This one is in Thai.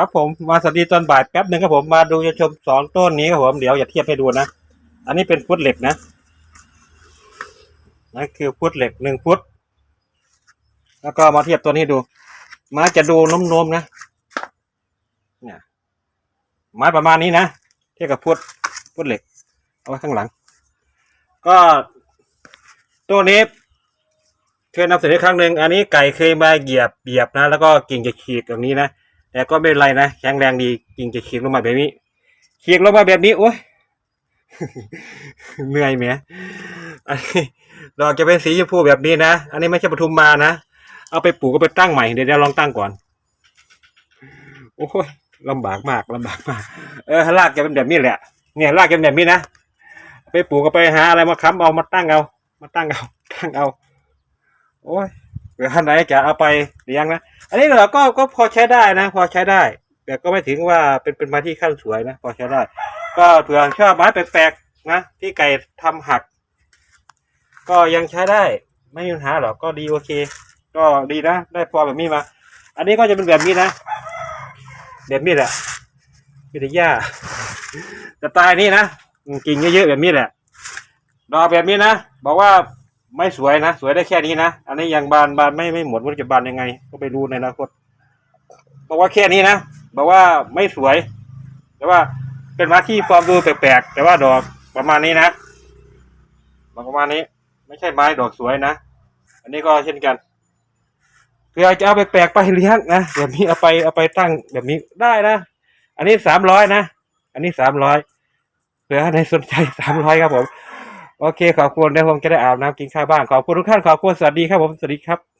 ครับผมมาสวัสดีตอนบ่ายแป๊บหนึ่งครับผมมาดูจะชมสองต้นนี้ครับผมเดี๋ยวอย่าเทียบให้ดูนะ อันนี้เป็นฟุตเหล็กนะนั่นคือฟุตเหล็กหนึ่งฟุต แล้วก็มาเทียบตัวนี้ดูไม้จะดูโน้มๆนะเนี่ยไม้ประมาณนี้นะเทียบกับฟุตฟุตเหล็ก เอาไว้ข้างหลัง ก็ตัวนี้เคยนำเสนอครั้งหนึ่งอันนี้ไก่เคยมาเหยียบเหยียบนะ แล้วก็กิ่งจะขีดตรงนี้นะ แต่ก็ไม่เป็นไรนะแข็งแรงดีกิ่งจะเขีดลงมาแบบนี้เขีดลงมาแบบนี้โอ้ยเหนื่อยแหมอันนี้ดอกจะเป็นสีชมพูแบบนี้นะอันนี้ไม่ใช่ปทุมมานะเอาไปปลูกก็ไปตั้งใหม่เดี๋ยวเดี๋ยวลองตั้งก่อน โอ้ยลำบากมากลำบากมากเออรากจะเป็นแบบนี้แหละ เนี่ยรากจะเป็นแบบนี้นะไปปลูกก็ไปหาอะไรมาค้ำเอามาตั้งเอา มาตั้งเอา ตั้งเอา โอ้ย เผื่อท่านไหนจะเอาไปเลี้ยงนะ อันนี้เราก็ก็พอใช้ได้นะ พอใช้ได้ แต่ก็ไม่ถึงว่าเป็นเป็นไม้ที่ขั้นสวยนะ พอใช้ได้ ก็เผื่อชอบไม้แปลกๆนะ ที่ไก่ทำหัก ก็ยังใช้ได้ ไม่มีปัญหาหรอก ก็ดีโอเค ก็ดีนะ ได้พอแบบนี้มา อันนี้ก็จะเป็นแบบนี้นะ แบบนี้แหละมีแต่หญ้าแต่ตายนี่นะกิ่งเยอะๆแบบนี้แหละดอกแบบนี้นะ บอกว่า ไม่สวยนะ สวยได้แค่นี้นะ อันนี้ยังบานบานไม่ไม่หมดมันจะบานยังไง ก็ไปดูในอนาคตบอกว่าแค่นี้นะบอกว่าไม่สวย แต่ว่าเป็นไม้ที่ความดูแปลกๆแต่ว่าดอกประมาณนี้นะประมาณนี้ ไม่ใช่ไม้ดอกสวยนะอันนี้ก็เช่นกันเพื่อจะเอาไปแปลกไปเลี้ยงนะแบบนี้เอาไปเอาไปตั้งแบบนี้ได้นะอันนี้สามร้อยนะอันนี้สามร้อยเผื่อในสนใจสามร้อยครับผม โอเค ขอบคุณเดี๋ยวผมจะได้อาบน้ำกินข้าวบ้าง ขอบคุณทุกท่าน ขอบคุณ สวัสดีครับผม สวัสดีครับ